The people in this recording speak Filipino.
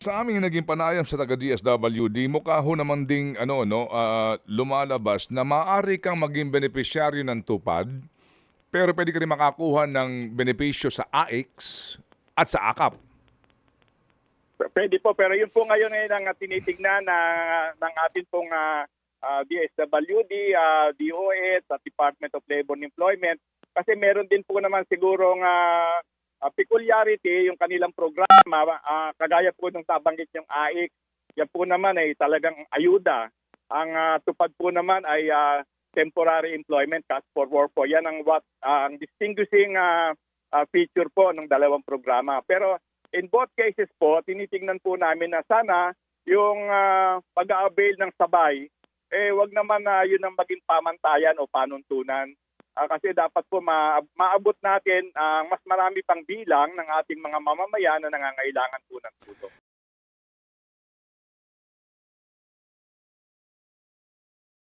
Sa aming naging panayam sa taga DSWD, mukha ho naman ding ano no, ah, lumalabas na maaari kang maging benepisyaryo ng tupad, pero pwede ka rin makakuha ng benepisyo sa AX at sa AKAP. Pwede po, pero yun po ngayon ngayon ang tinitignan na ng ating pong ah, ah, DSWD, ah, DOS, at Department of Labor and Employment. Kasi meron din po naman sigurong ah, ah, peculiarity yung kanilang programa, ah, kagaya po ng tabanggit yung AIC. Yan po naman ay talagang ayuda. Ang ah, tupad po naman ay ah, temporary employment task for work po. Yan ang what ah, ang distinguishing ah, ah, feature po ng dalawang programa. Pero in both cases po, tinitingnan po namin na sana yung ah, pag-avail ng sabay, eh wag naman na yun ang maging pamantayan o panuntunan. Ah, kasi dapat po ma- maabot natin ang mas marami pang bilang ng ating mga mamamayan na nangangailangan po ng tulong.